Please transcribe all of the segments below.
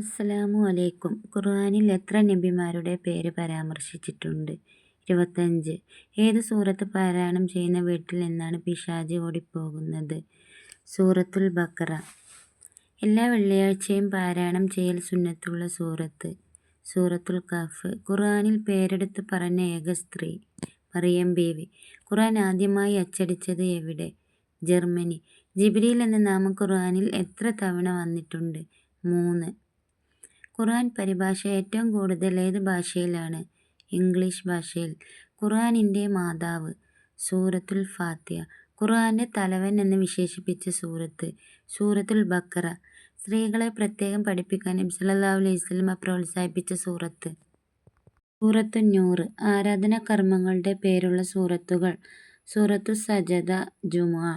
അസ്സലാമു അലൈക്കും. ഖുർആാനിൽ എത്ര നബിമാരുടെ പേര് പരാമർശിച്ചിട്ടുണ്ട്? ഇരുപത്തഞ്ച്. ഏത് സൂറത്ത് പാരായണം ചെയ്യുന്ന വീട്ടിൽ നിന്നാണ് പിശാച് ഓടിപ്പോകുന്നത്? സൂറത്തുൽ ബക്കറ എല്ലാ വെള്ളിയാഴ്ചയും പാരായണം ചെയ്യൽ സുന്നത്തുള്ള സൂറത്ത്. സൂറത്തുൽ കഫ്. ഖുർആാനിൽ പേരെടുത്ത് പറഞ്ഞ ഏക സ്ത്രീ. മറിയം ബീവി. ഖുർആൻ ആദ്യമായി അച്ചടിച്ചത് എവിടെ? ജർമ്മനി. ജിബ്രീൽ എന്ന നാമം ഖുർആാനിൽ എത്ര തവണ വന്നിട്ടുണ്ട്? മൂന്ന്. ഖുർആൻ പരിഭാഷ ഏറ്റവും കൂടുതൽ ഏത് ഭാഷയിലാണ്? ഇംഗ്ലീഷ് ഭാഷയിൽ. ഖുർആനിന്റെ മാതാവ് സൂറത്തുൽ ഫാത്തിയ ഖുർആന്റെ തലവൻ എന്ന് വിശേഷിപ്പിച്ച സൂറത്ത് സൂറത്തുൽ ബക്കറ. സ്ത്രീകളെ പ്രത്യേകം പഠിപ്പിക്കാൻ സല്ലല്ലാഹു അലൈഹി വസല്ലമ പ്രോത്സാഹിപ്പിച്ച സൂറത്ത്. സൂറത്തു നൂറ് ആരാധന കർമ്മങ്ങളുടെ പേരുള്ള സൂറത്തുകൾ. സൂറത്തു സജദ ജുമുഅ.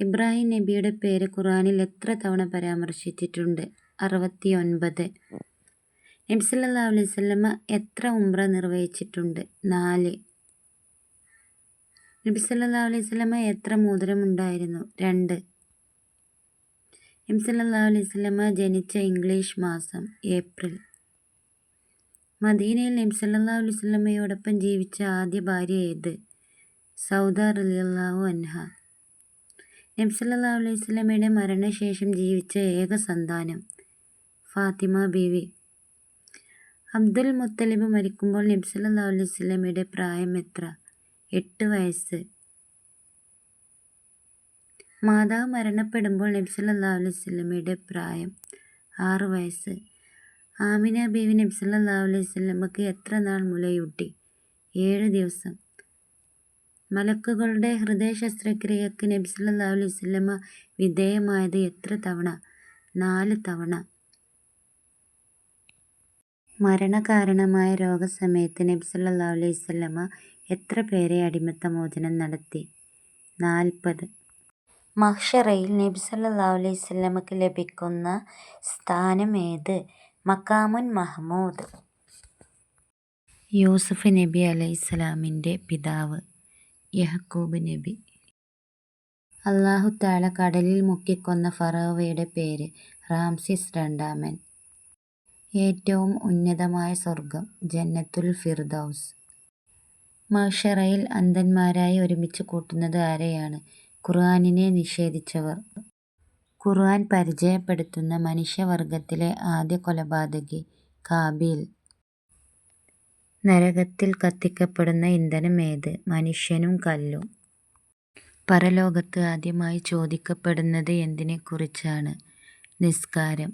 ഇബ്രാഹിം നബിയുടെ പേര് ഖുർആനിൽ എത്ര തവണ പരാമർശിച്ചിട്ടുണ്ട്? അറുപത്തിയൊൻപത്. നബി സല്ലല്ലാഹു അലൈഹി സ്വല്ലമ്മ എത്ര ഉംറ നിർവഹിച്ചിട്ടുണ്ട്? നാല്. നബി അലൈഹി എത്ര മോതിരമുണ്ടായിരുന്നു? രണ്ട്. നബി സല്ലല്ലാഹു അലൈഹി ജനിച്ച ഇംഗ്ലീഷ് മാസം ഏപ്രിൽ. മദീനയിൽ സല്ലല്ലാഹു അലൈഹി ജീവിച്ച ആദ്യ ഭാര്യ ഏത്? സൗദ റളിയല്ലാഹു അൻഹ. സല്ലല്ലാഹു അലൈഹി സ്വലമയുടെ മരണശേഷം ജീവിച്ച ഏക സന്താനം ഫാത്തിമ ബീവി. അബ്ദുൽ മുത്തലിബ് മരിക്കുമ്പോൾ നബി അലൈഹി പ്രായം എത്ര? എട്ട് വയസ്സ്. മാതാവ് മരണപ്പെടുമ്പോൾ നബി അലൈഹി പ്രായം ആറ് വയസ്സ്. ആമിന ബീവി നബി അലൈഹി എത്ര നാൾ മുലയൂട്ടി? ഏഴ് ദിവസം. മലക്കുകളുടെ ഹൃദയ ശസ്ത്രക്രിയക്ക് നബി സല്ലല്ലാഹു അലൈഹി വിധേയമായത് എത്ര തവണ? നാല് തവണ. മരണകാരണമായ രോഗസമയത്ത് നബി സല്ലല്ലാഹു അലൈഹി വസല്ലമ എത്ര പേരെ അടിമത്ത മോചനം നടത്തി? നാൽപ്പത്. മഹ്ശറയിൽ നബി സല്ലല്ലാഹു അലൈഹി വസല്ലമക്ക് ലഭിക്കുന്ന സ്ഥാനം ഏത് മഖാമുൻ മഹ്മൂദ്. യൂസഫ് നബി അലൈഹിസ്സലാമിന്റെ പിതാവ് യഹക്കൂബ് നബി. അല്ലാഹു തആല കടലിൽ മുക്കിക്കൊന്ന ഫറോവയുടെ പേര് റാംസിസ് രണ്ടാമൻ. ഏറ്റവും ഉന്നതമായ സ്വർഗം ജന്നത്തുൽ ഫിർദൗസ്. മഷറയിൽ അന്ധന്മാരായി ഒരുമിച്ച് കൂട്ടുന്നത് ആരെയാണ്? ഖുർആാനിനെ നിഷേധിച്ചവർ. ഖുർആൻ പരിചയപ്പെടുത്തുന്ന മനുഷ്യവർഗത്തിലെ ആദ്യ കൊലപാതകി കാബിൽ. നരകത്തിൽ കത്തിക്കപ്പെടുന്ന ഇന്ധനം ഏത്? മനുഷ്യനും കല്ലും. പരലോകത്ത് ആദ്യമായി ചോദിക്കപ്പെടുന്നത് എന്തിനെക്കുറിച്ചാണ്? നിസ്കാരം.